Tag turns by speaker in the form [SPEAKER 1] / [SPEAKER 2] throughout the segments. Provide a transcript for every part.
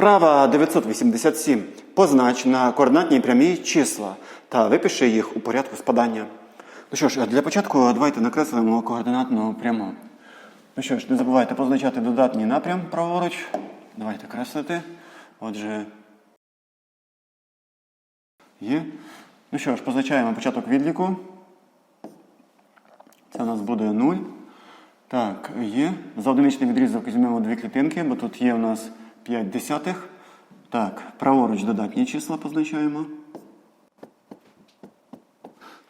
[SPEAKER 1] Вправа 987. Познач на координатній прямій числа та випиши їх у порядку спадання. Ну що ж, для початку давайте накреслимо координатну пряму. Ну що ж, не забувайте позначати додатній напрям праворуч. Давайте креслити. Отже, є. Ну що ж, позначаємо початок відліку. Це у нас буде 0. Так, є. За одиничний відрізок візьмемо дві клітинки, бо тут є у нас 5 десятих. Так, праворуч додатні числа позначаємо.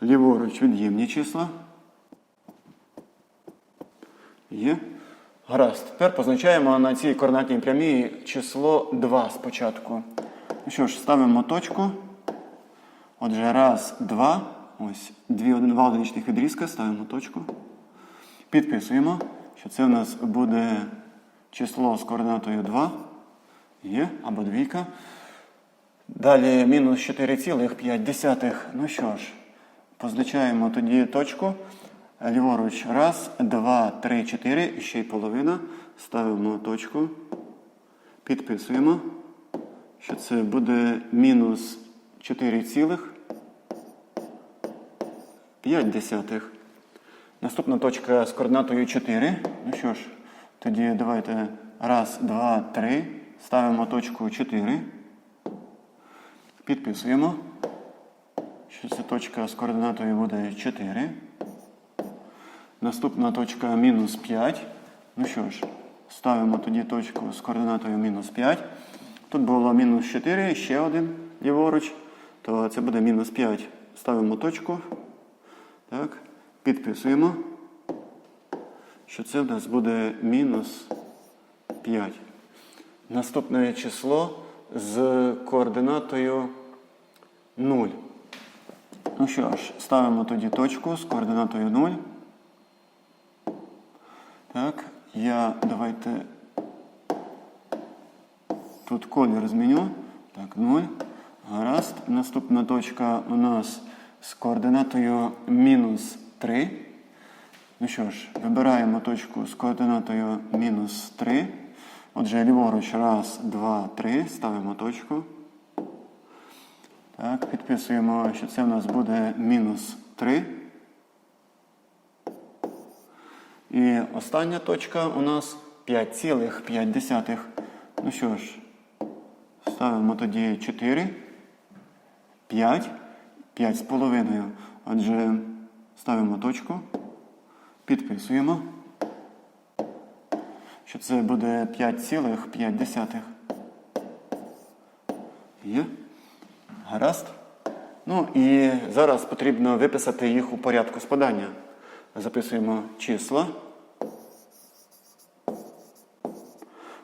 [SPEAKER 1] Ліворуч від'ємні числа. Є. Гаразд. Тепер позначаємо на цій координатній прямій число 2 спочатку. Ну що ж, ставимо точку. Отже, раз, два. Ось дві, два одиничних відрізка, ставимо точку. Підписуємо, що це у нас буде число з координатою 2. Є, або двійка. Далі мінус 4,5. Ну що ж, позначаємо тоді точку. Ліворуч. Раз, два, три, чотири. І ще й половина. Ставимо точку. Підписуємо, що це буде мінус 4,5. Наступна точка з координатою 4. Ну що ж, тоді давайте раз, два, три. Ставимо точку 4. Підписуємо, що ця точка з координатою буде 4. Наступна точка мінус 5. Ну що ж, ставимо тоді точку з координатою мінус 5. Тут було мінус 4, ще один ліворуч. То це буде мінус 5. Ставимо точку. Так, підписуємо, що це в нас буде мінус 5. Наступне число з координатою 0. Ну що ж, ставимо тоді точку з координатою 0. Так, я давайте тут колір зміню. Так, 0. Гаразд. Наступна точка у нас з координатою мінус 3. Ну що ж, вибираємо точку з координатою мінус 3. Отже, ліворуч, раз, два, три. Ставимо точку. Так, підписуємо, що це у нас буде мінус 3. І остання точка у нас 5,5. Ну що ж, ставимо тоді 4, 5, 5 з половиною. Отже, ставимо точку, підписуємо, що це буде 5,5. Є? Гаразд. Ну і зараз потрібно виписати їх у порядку спадання. Записуємо числа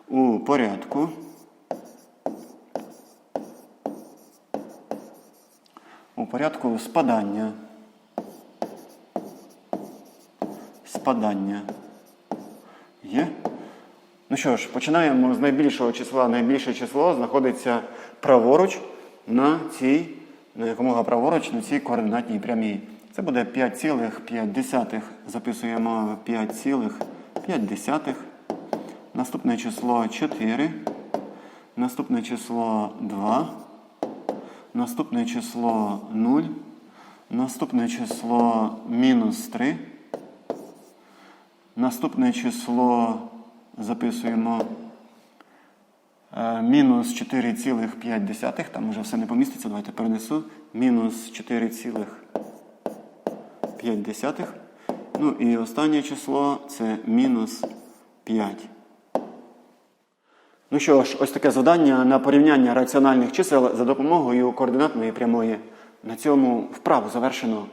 [SPEAKER 1] у порядку. У порядку спадання. Спадання. Є? Ну що ж, починаємо з найбільшого числа. Найбільше число знаходиться праворуч на цій, на якомога праворуч на цій координатній прямій. Це буде 5,5. Записуємо 5,5. Наступне число 4. Наступне число 2. Наступне число 0. Наступне число мінус 3. Наступне число записуємо е, мінус 4,5. Там вже все не поміститься. Давайте перенесу. Мінус 4,5. Ну і останнє число це мінус 5. Ну що ж, ось таке завдання на порівняння раціональних чисел за допомогою координатної прямої. На цьому вправу завершено.